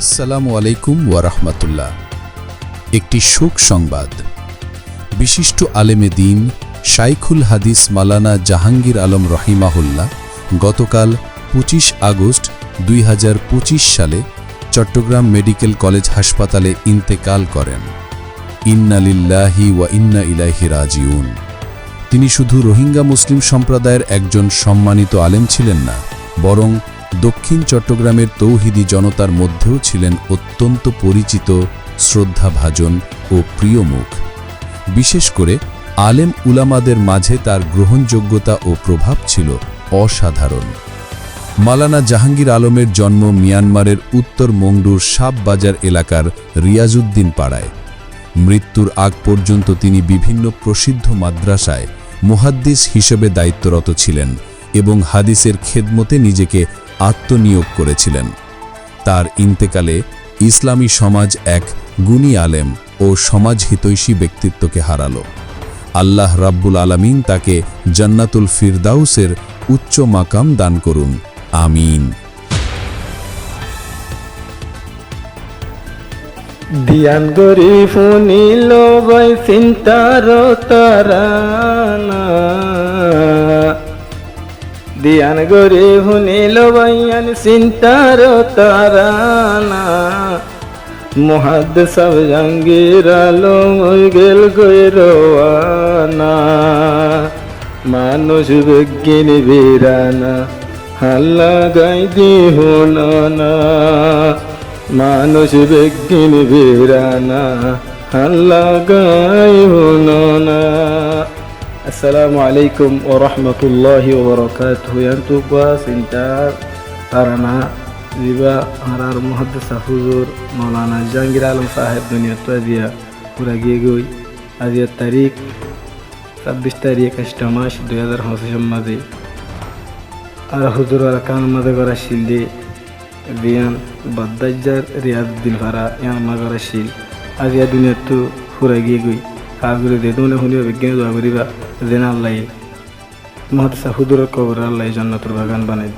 আসসালামু আলাইকুম ওয়ারহমাতুল্লাহ একটি শোক সংবাদ। বিশিষ্ট আলেমে দিন শাইখুল হাদিস মালানা জাহাঙ্গীর আলম রহিমাহুল্লাহ গতকাল পঁচিশ আগস্ট দুই হাজার পঁচিশ সালে চট্টগ্রাম মেডিকেল কলেজ হাসপাতালে ইন্তেকাল করেন। ইন্নালিল্লাহি ওয়া ইন্না ইলাইহি রাজিউন। তিনি শুধু রোহিঙ্গা মুসলিম সম্প্রদায়ের একজন সম্মানিত আলেম ছিলেন না, বরং দক্ষিণ চট্টগ্রামের তৌহিদি জনতার মধ্যেও ছিলেন অত্যন্ত পরিচিত, শ্রদ্ধাভাজন ও প্রিয় মুখ। বিশেষ করে আলেম উলামাদের মাঝে তার গ্রহণযোগ্যতা ও প্রভাব ছিল অসাধারণ। মালানা জাহাঙ্গীর আলমের জন্ম মিয়ানমারের উত্তর মংডুর সাববাজার এলাকার রিয়াজউদ্দিন পাড়ায়। মৃত্যুর আগ পর্যন্ত তিনি বিভিন্ন প্রসিদ্ধ মাদ্রাসায় মুহাদ্দিস হিসেবে দায়িত্বরত ছিলেন এবং হাদিসের খেদমতে নিজেকে আত্মনিয়োগ করেছিলেন। তার ইন্তেকালে ইসলামী সমাজ এক গুণী আলেম ও সমাজহিতৈষী ব্যক্তিত্বকে হারালো। আল্লাহ রাব্বুল আলামিন তাকে জান্নাতুল ফিরদাউসের উচ্চ মাকাম দান করুন। আমিন। দিয়ান গরি ফুনিল বাই চিন্তার তারানা দিয়ান গরি ফুনিল বাইয়ান চিন্তার তারানা। মহাদ সব জঙ্গির আলো গেল গৈরওয়ানা মানুষ বিজ্ঞান বীরানা, হাল্লা গাই দিহুনা মানুষ বিজ্ঞান বীরানা, হাল্লা গাই হুনা আসসালামু আলাইকুম ও রহমতুল্লাহি ও বরকাতুহু। ইয়ান্তুবা সিন্তার তারানা জিবা হারার মুহাদ্দিস হুজুর মৌলানা জাহাঙ্গীর আলম সাহেব, দুনিয়া তো আজিয়া পুরা গিয়ে গই। আজিয়ার তারিখ ছাব্বিশ তারিখ আষ্ট মাস দুই হাজার পঁচিশের মাঝে। আর হুজুর আর কান মাঝে করা শিল্ডে বিয়ান বাদ্দাজ্জার রিয়াদুদ্দিন ফারা ইয়ান মা করা শিল। আজিয়া দুনিয়া তো পুরা গিয়ে গই। হাগুরে দে দোনে শুনিবা বিজ্ঞানী দোয়া করিবা। যেন আল্লাহ মহাদিসা হুজুরের কবর আল্লাহ জন্নতুর বাগান বানাই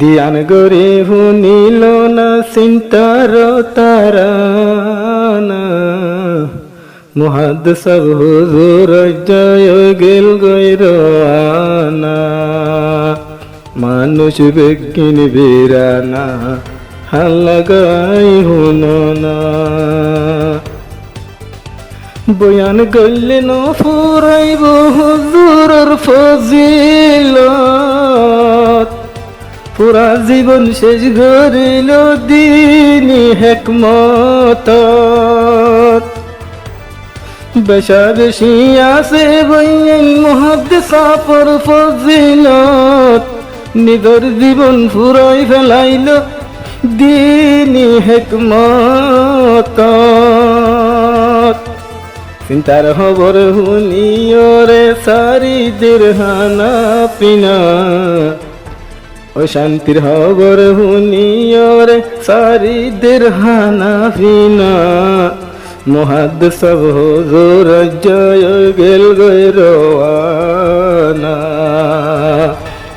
দিয়ান গরে হুনিল না, চিন্তার তারানা মুহাদ সব হুজুর জয় গেল গৈরানা মানুষ বিজ্ঞান বীরানা হাল্লাগাই হুননা। বয়ান গল্লে ন ফুরাইব হুজুরর ফজিলত। পুরা জীবন শেষ করিল দিনী হেকমত বেশা বেশি আছে বইয়েন মহাদ্দেশাপর ফজিলত। নিদর জীবন ফুরাই ফেলাইল দিনী হেকমত চিন্তার খবর হুনিয়রে সারি দিরহানা পিনা। ও শান্তির খবর হুনিয়রে সারি দিরহানা পিনা। মহাদ সব হুজুর জয় গেল গৈরওয়ানা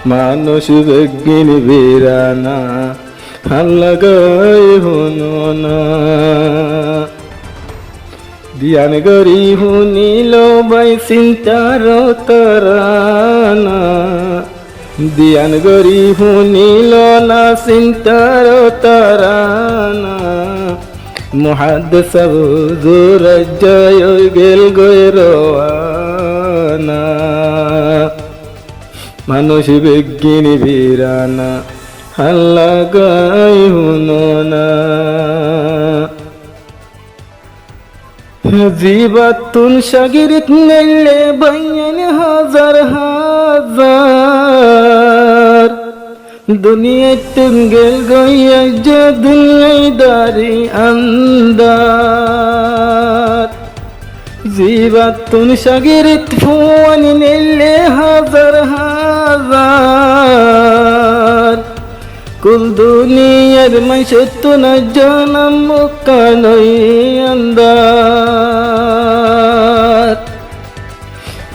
মানুষ বিজ্ঞান বীরানা, হাল্লা গাই হুননা। দিয়ান গরি হুনিল বাই চিন্তার তরানা। দিয়ান গরি হুনিল না চিন্তার তরানা। মহাদ সব জোর জয় গেল গৈরওয়ানা মানুষ বিজ্ঞান বীরানা, হাল্লা গাই হুননা। জীবাতুন শাগিরিত নেলে বাইন হাজার হাজার। দুনিয়ায় তুঙ্গেল গইয়া যে দুনিয়ায় দারি আন্দার। জীবাতুন শাগিরিত ফুয়ান নেলে হাজার হাজার। কুল দুনিয়ার মাইশত্তু না জানাম মুকানই আন্দার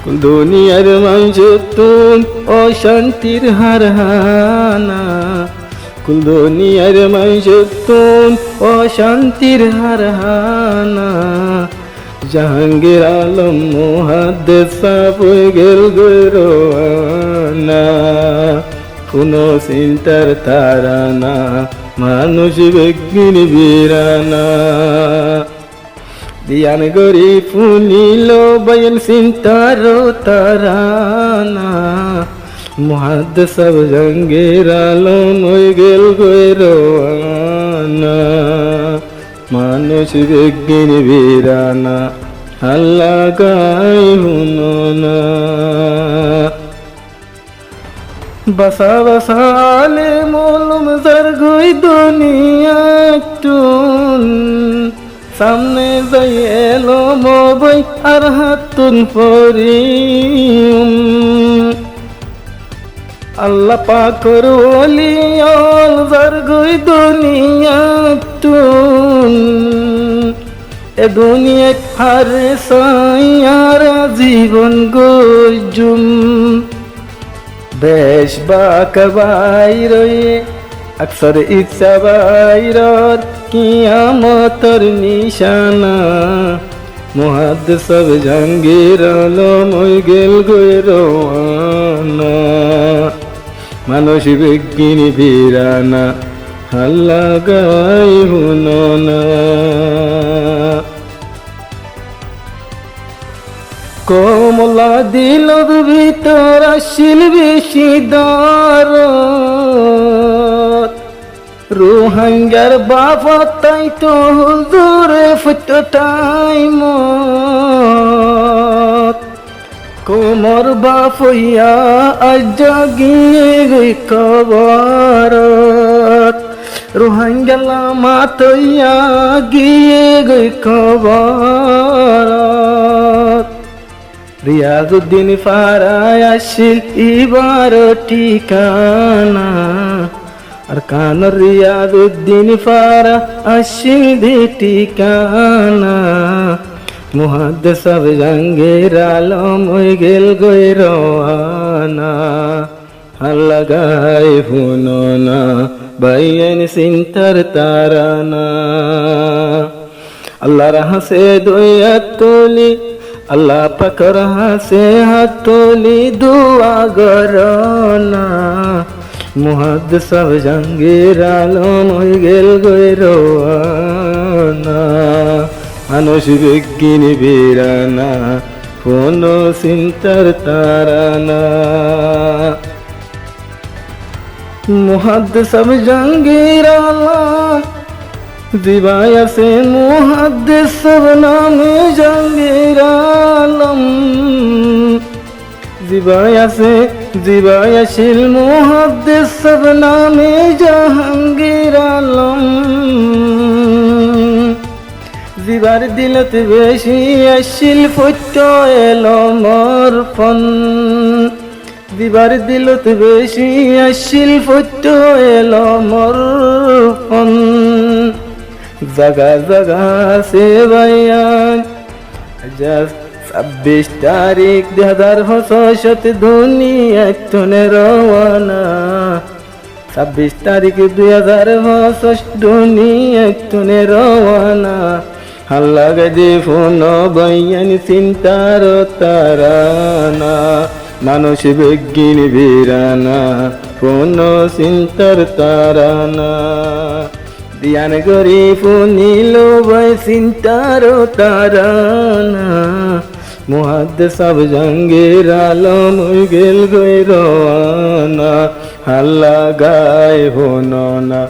কুল দুনিয়ার মাইশত্তুন অশান্তির হারহানা। কুল দুনিয়ার মানুষের তুন অশান্তির হার হানা জাহাঙ্গীর আলম মুহাদ্দেস সাপুই গেল গৈরোয়ানা কোনো চিন্তার তারানা মানুষ বেগিন বীরানা দিয়ান গরি ফুনিল বয়ন চিন্তারো তারানা মহাদ সব জঙ্গের আলম হয়ে গেল গৈরোয়ানা মানুষ বেগিন বীরানা আল্লাহ গাই হুননা বসা বসালে মলম জরগুই দুনিয়া টুন সামনে যাই এলো মবই আর হাতুন পরিম। আল্লাহ পাকর ওলিয়ল জরগুই দুনিয়া টুন এ দুনিয়া হার সাইয়ারা জীবন গজুম। বেশ বাক বাইরয়ে আকসর ইচ্ছা বাইরর কিয়ামতর নিশানা। মহাদ সব জঙ্গির ওই গেল গৈরোয়ানা মানুষ বিজ্ঞানী বীরানা, হাল্লা গাই হুননা। কমলা দিলর ভিতর আসিল বেশি দর রোহাঙ্গার বাবা তাই তো হুজুরে ফুটো টাইম। কোমর বাপইয়া আজ গই কবর। রোহাঙ্গালা মাতইয়া গিয়ে কবর। রিয়াজুদ্দিন ফারায় আসিল ইবার ঠিকানা। আর কান রিয়াজুদ্দিন ফারা আসিল দি ঠিকানা। মুহাদ্দ সব জঙ্গের আলম গেল গই রওয়ানা। আল্লাহ গায়ে ফুননা বাইন সিন্তার তারানা। আল্লাহর হাসে দয়াত তুলি আল্লাহ পাকর হাসে হাত তুলি, দুয়া গরনা মুহাদ সব জঙ্গির আলম হয়ে গেল গৈরোয়ানা মানুষ বিজ্ঞানী বীরানা, কোন চিন্তার তারানা। মুহাদ সব জঙ্গির আলম দিবায়া সে মুহাদ্দিস নামে জঙ্গির আলম। দিবায়া সে দিবায়া শিল মুহাদ্দিস নামে জাহাঙ্গীর আলম। দিবার দিলত বেশি আসিল ফুট এলো মোর ফন দিবার দিলত বেশি আসিল ফুট এলো মোর ফন জাগা জাগা সে বাইয়ান ছাব্বিশ তারিখ দুই হাজার ছশত দুনিয়া তুনে রওয়ানা। ছাব্বিশ তারিখ দুই হাজার ছশ দুনিয়া তুনে রওয়ানা। হাল্লা গদি ফোন বৈয়ান চিন্তার তারানা। মানুষ বিজ্ঞান বীরানা, ফোন, চিন্তার তারানা। দিয়ান গরি ফুনিল বই চিন্তার তারানা মুহাদ্দ সব জঙ্গের আলম গেল গই রওয়ানা হাল্লা গায় হোনা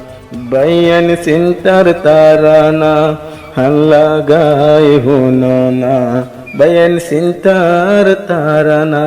বৈয়ান চিন্তার তারানা হাল্লা গায় হোনা বয়ান চিন্তার তারানা